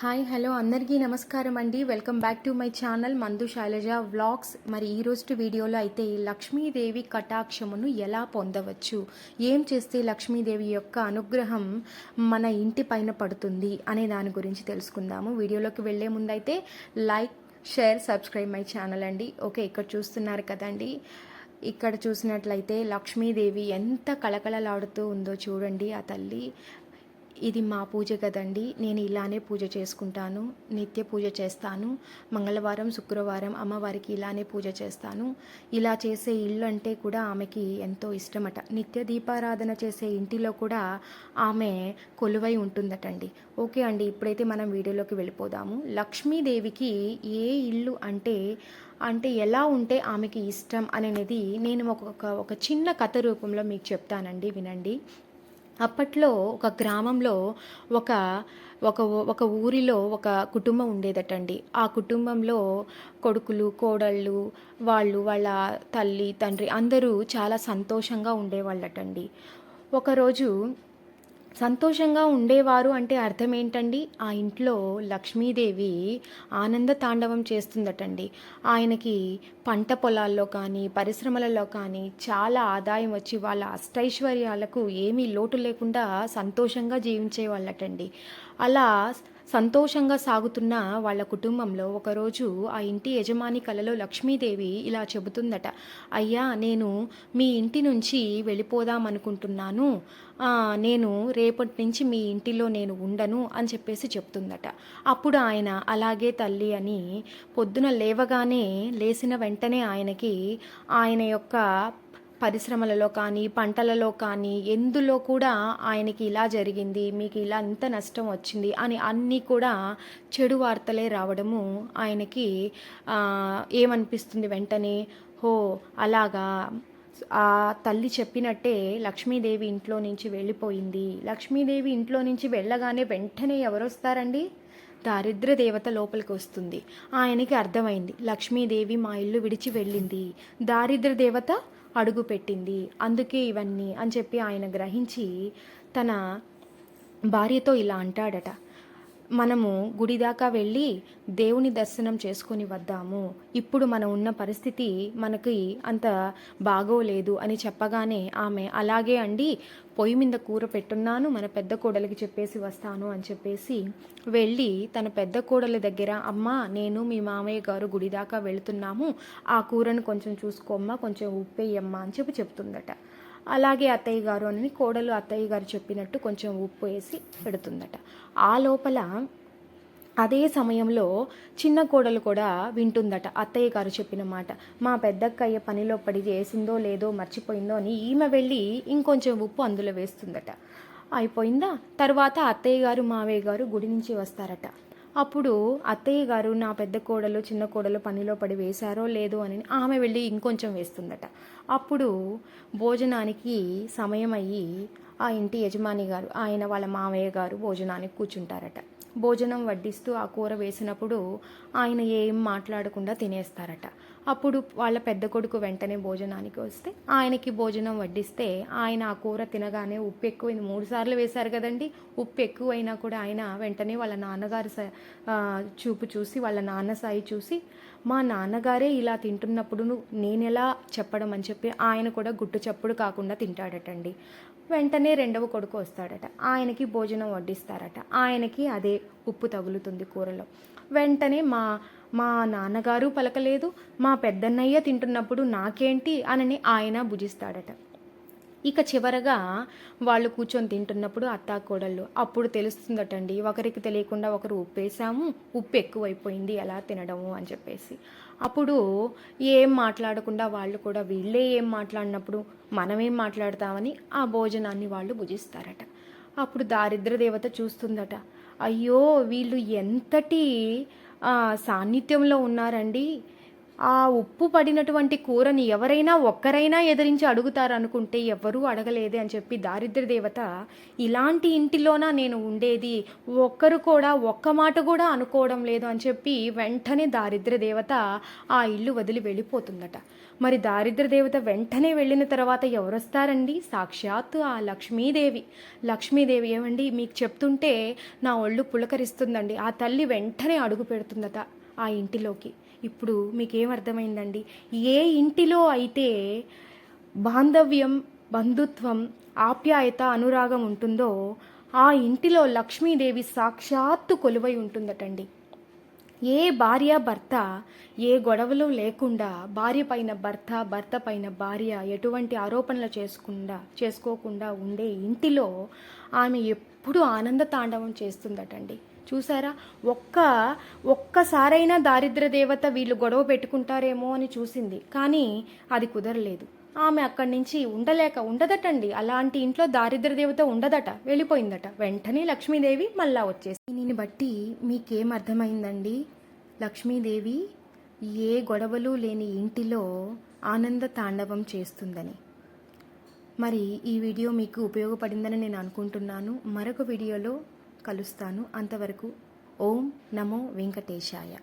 Hi hello అందరికీ నమస్కారం అండి. Welcome back to my channel మందు శైలజ వ్లాగ్స్. మరి ఈ రోజు వీడియోలో అయితే లక్ష్మీదేవి కటాక్షమును ఎలా పొందవచ్చు? ఏం చేస్తే లక్ష్మీదేవి యొక్క అనుగ్రహం మన ఇంటి పైన పడుతుంది అనే దాని గురించి తెలుసుకుందాము. వీడియోలోకి వెళ్ళే ముందైతే like share subscribe my channel అండి. ఓకే ఇక్కడ చూస్తున్నారు కదండి. ఇక్కడ చూసినట్లయితే లక్ష్మీదేవి ఎంత కళకళలాడుతూ ఉందో చూడండి ఆ తల్లి. ఇది మా పూజ కదండి. నేను ఇలానే పూజ చేసుకుంటాను. నిత్య పూజ చేస్తాను. మంగళవారం శుక్రవారం అమ్మవారికి ఇలానే పూజ చేస్తాను. ఇలా చేసే ఇల్లు అంటే కూడా ఆమెకి ఎంతో ఇష్టమట. నిత్య దీపారాధన చేసే ఇంటిలో కూడా ఆమె కొలువై ఉంటుందటండి. ఓకే అండి ఇప్పుడైతే మనం వీడియోలోకి వెళ్ళిపోదాము. లక్ష్మీదేవికి ఏ ఇల్లు అంటే అంటే ఎలా ఉంటే ఆమెకి ఇష్టం అనేది నేను ఒక ఒక చిన్న కథ రూపంలో మీకు చెప్తానండి. వినండి. అప్పట్లో ఒక గ్రామంలో ఒక ఒక ఒక ఊరిలో ఒక కుటుంబం ఉండేదటండి. ఆ కుటుంబంలో కొడుకులు కోడళ్ళు వాళ్ళు వాళ్ళ తల్లి తండ్రి అందరూ చాలా సంతోషంగా ఉండేవాళ్ళటండి. ఒకరోజు సంతోషంగా ఉండేవారు అంటే అర్థం ఏంటండి? ఆ ఇంట్లో లక్ష్మీదేవి ఆనంద తాండవం చేస్తుందటండి. ఆయనకి పంట పొలాల్లో కానీ పరిశ్రమలలో కానీ చాలా ఆదాయం వచ్చి వాళ్ళ అష్టైశ్వర్యాలకు ఏమీ లోటు లేకుండా సంతోషంగా జీవించే వాళ్ళటండి అలా సంతోషంగా సాగుతున్న వాళ్ళ కుటుంబంలో ఒకరోజు ఆ ఇంటి యజమాని కలలో లక్ష్మీదేవి ఇలా చెబుతుందట అయ్యా నేను మీ ఇంటి నుంచి వెళ్ళిపోదాం అనుకుంటున్నాను. నేను రేపటి నుంచి మీ ఇంటిలో నేను ఉండను అని చెప్పేసి చెప్తుందట. అప్పుడు ఆయన అలాగే తల్లి అని పొద్దున లేవగానే లేచిన వెంటనే ఆయనకి ఆయన యొక్క పరిశ్రమలలో కానీ పంటలలో కానీ ఎందులో కూడా ఆయనకి ఇలా జరిగింది మీకు ఇలా ఇంత నష్టం వచ్చింది అని అన్నీ కూడా చెడు వార్తలే రావడము ఆయనకి ఏమనిపిస్తుంది వెంటనే? హో అలాగా. ఆ తల్లి చెప్పినట్టే లక్ష్మీదేవి ఇంట్లో నుంచి వెళ్ళిపోయింది. లక్ష్మీదేవి ఇంట్లో నుంచి వెళ్ళగానే వెంటనే ఎవరొస్తారండి? దారిద్ర దేవత లోపలికి వస్తుంది. ఆయనకి అర్థమైంది. లక్ష్మీదేవి మా ఇల్లు విడిచి వెళ్ళింది. దారిద్ర దేవత అడుగుపెట్టింది అందుకే ఇవన్నీ అని చెప్పి ఆయన గ్రహించి తన భార్యతో ఇలా అంటాడట. మనము గుడి దాకా వెళ్ళి దేవుని దర్శనం చేసుకొని వద్దాము. ఇప్పుడు మనం ఉన్న పరిస్థితి మనకి అంత బాగోలేదు అని చెప్పగానే ఆమె అలాగే అండి పొయ్యి మీద కూర పెట్టున్నాను మన పెద్ద కోడలికి చెప్పేసి వస్తాను అని చెప్పేసి వెళ్ళి తన పెద్ద కోడలి దగ్గర అమ్మ నేను మీ మామయ్య గారు గుడి దాకా వెళుతున్నాము ఆ కూరను కొంచెం చూసుకోమ్మా కొంచెం ఉప్పేయమ్మా అని చెప్పి చెప్తుందట. అలాగే అత్తయ్య గారు అని కోడలు అత్తయ్య గారు చెప్పినట్టు కొంచెం ఉప్పు వేసి పెడుతుందట. ఆ లోపల అదే సమయంలో చిన్న కోడలు కూడా వింటుందట అత్తయ్య గారు చెప్పిన మాట. మా పెద్దక్కయ్య పనిలో పడి చేసిందో లేదో మర్చిపోయిందో అని ఈమె వెళ్ళి ఇంకొంచెం ఉప్పు అందులో వేస్తుందట. అయిపోయిందా? తర్వాత అత్తయ్య గారు మావయ్య గారు గుడి నుంచి వస్తారట. అప్పుడు అత్తయ్య గారు నా పెద్ద కోడలు చిన్న కోడలు పనిలో పడి వేశారో లేదో అని ఆమె వెళ్ళి ఇంకొంచెం వేస్తుందట. అప్పుడు భోజనానికి సమయం అయ్యి ఆ ఇంటి యజమాని గారు ఆయన వాళ్ళ మామయ్య గారు భోజనానికి కూర్చుంటారట. భోజనం వడ్డిస్తూ ఆ కూర వేసినప్పుడు ఆయన ఏం మాట్లాడకుండా తినేస్తారట. అప్పుడు వాళ్ళ పెద్ద కొడుకు వెంటనే భోజనానికి వస్తే ఆయనకి భోజనం వడ్డిస్తే ఆయన ఆ కూర తినగానే ఉప్పు ఎక్కువైంది. మూడు సార్లు వేశారు కదండి. ఉప్పు ఎక్కువైనా కూడా ఆయన వెంటనే వాళ్ళ నాన్నగారు చూపు చూసి వాళ్ళ నాన్న సాయి చూసి మా నాన్నగారే ఇలా తింటున్నప్పుడు నేను ఎలా చెప్పడం? అని చెప్పి ఆయన కూడా గుట్టు చప్పుడు కాకుండా తింటాడటండి. వెంటనే రెండవ కొడుకు వస్తాడట. ఆయనకి భోజనం వడ్డిస్తారట. ఆయనకి అదే ఉప్పు తగులుతుంది కూరలో. వెంటనే మా మా నాన్నగారు పలకలేదు. మా పెద్దన్నయ్య తింటున్నప్పుడు నాకేంటి? అనని ఆయన భుజిస్తాడట. ఇక చివరగా వాళ్ళు కూర్చొని తింటున్నప్పుడు అత్త కోడళ్ళు అప్పుడు తెలుస్తుందటండి ఒకరికి తెలియకుండా ఒకరు ఉప్పేసాము ఉప్పు ఎక్కువైపోయింది ఎలా తినడము? అని చెప్పేసి. అప్పుడు ఏం మాట్లాడకుండా వాళ్ళు కూడా వీళ్ళే ఏం మాట్లాడినప్పుడు మనమేం మాట్లాడతామని ఆ భోజనాన్ని వాళ్ళు భుజిస్తారట. అప్పుడు దారిద్ర దేవత చూస్తుందట అయ్యో వీళ్ళు ఎంతటి సాన్నిధ్యంలో ఉన్నారండి ఆ ఉప్పు పడినటువంటి కూరని ఎవరైనా ఒక్కరైనా ఎదిరించి అడుగుతారు అనుకుంటే ఎవ్వరూ అడగలేదే అని చెప్పి దారిద్ర దేవత ఇలాంటి ఇంటిలోన నేను ఉండేది ఒక్కరు కూడా ఒక్క మాట కూడా అనుకోవడం లేదు అని చెప్పి వెంటనే దారిద్ర్య దేవత ఆ ఇల్లు వదిలి వెళ్ళిపోతుందట. మరి దారిద్ర దేవత వెంటనే వెళ్ళిన తర్వాత ఎవరొస్తారండి? సాక్షాత్తు ఆ లక్ష్మీదేవి. లక్ష్మీదేవి ఏమండి? మీకు చెప్తుంటే నా ఒళ్ళు పులకరిస్తుందండి. ఆ తల్లి వెంటనే అడుగు పెడుతుందట ఆ ఇంటిలోకి. ఇప్పుడు మీకేమర్థమైందండి ఏ ఇంటిలో అయితే బాంధవ్యం బంధుత్వం ఆప్యాయత అనురాగం ఉంటుందో ఆ ఇంటిలో లక్ష్మీదేవి సాక్షాత్తు కొలువై ఉంటుందటండి. ఏ భార్య భర్త ఏ గొడవలు లేకుండా భార్య పైన భర్త భర్త పైన భార్య ఎటువంటి ఆరోపణలు చేసుకుండా చేసుకోకుండా ఉండే ఇంటిలో ఆమె ఎప్పుడు ఆనంద తాండవం చేస్తుందటండి. చూసారా? ఒక్క ఒక్కసారైనా దారిద్ర దేవత వీళ్ళు గొడవ పెట్టుకుంటారేమో అని చూసింది. కానీ అది కుదరలేదు. ఆమె అక్కడి నుంచి ఉండలేక ఉండదటండి. అలాంటి ఇంట్లో దారిద్ర దేవత ఉండదట. వెళ్ళిపోయిందట. వెంటనే లక్ష్మీదేవి మళ్ళా వచ్చేసి దీనిని బట్టి మీకేం అర్థమైందండి? లక్ష్మీదేవి ఏ గొడవలు లేని ఇంటిలో ఆనంద తాండవం చేస్తుందని. మరి ఈ వీడియో మీకు ఉపయోగపడిందని నేను అనుకుంటున్నాను. మరొక వీడియోలో కలుస్తాను. అంతవరకు ఓం నమో వెంకటేశాయ.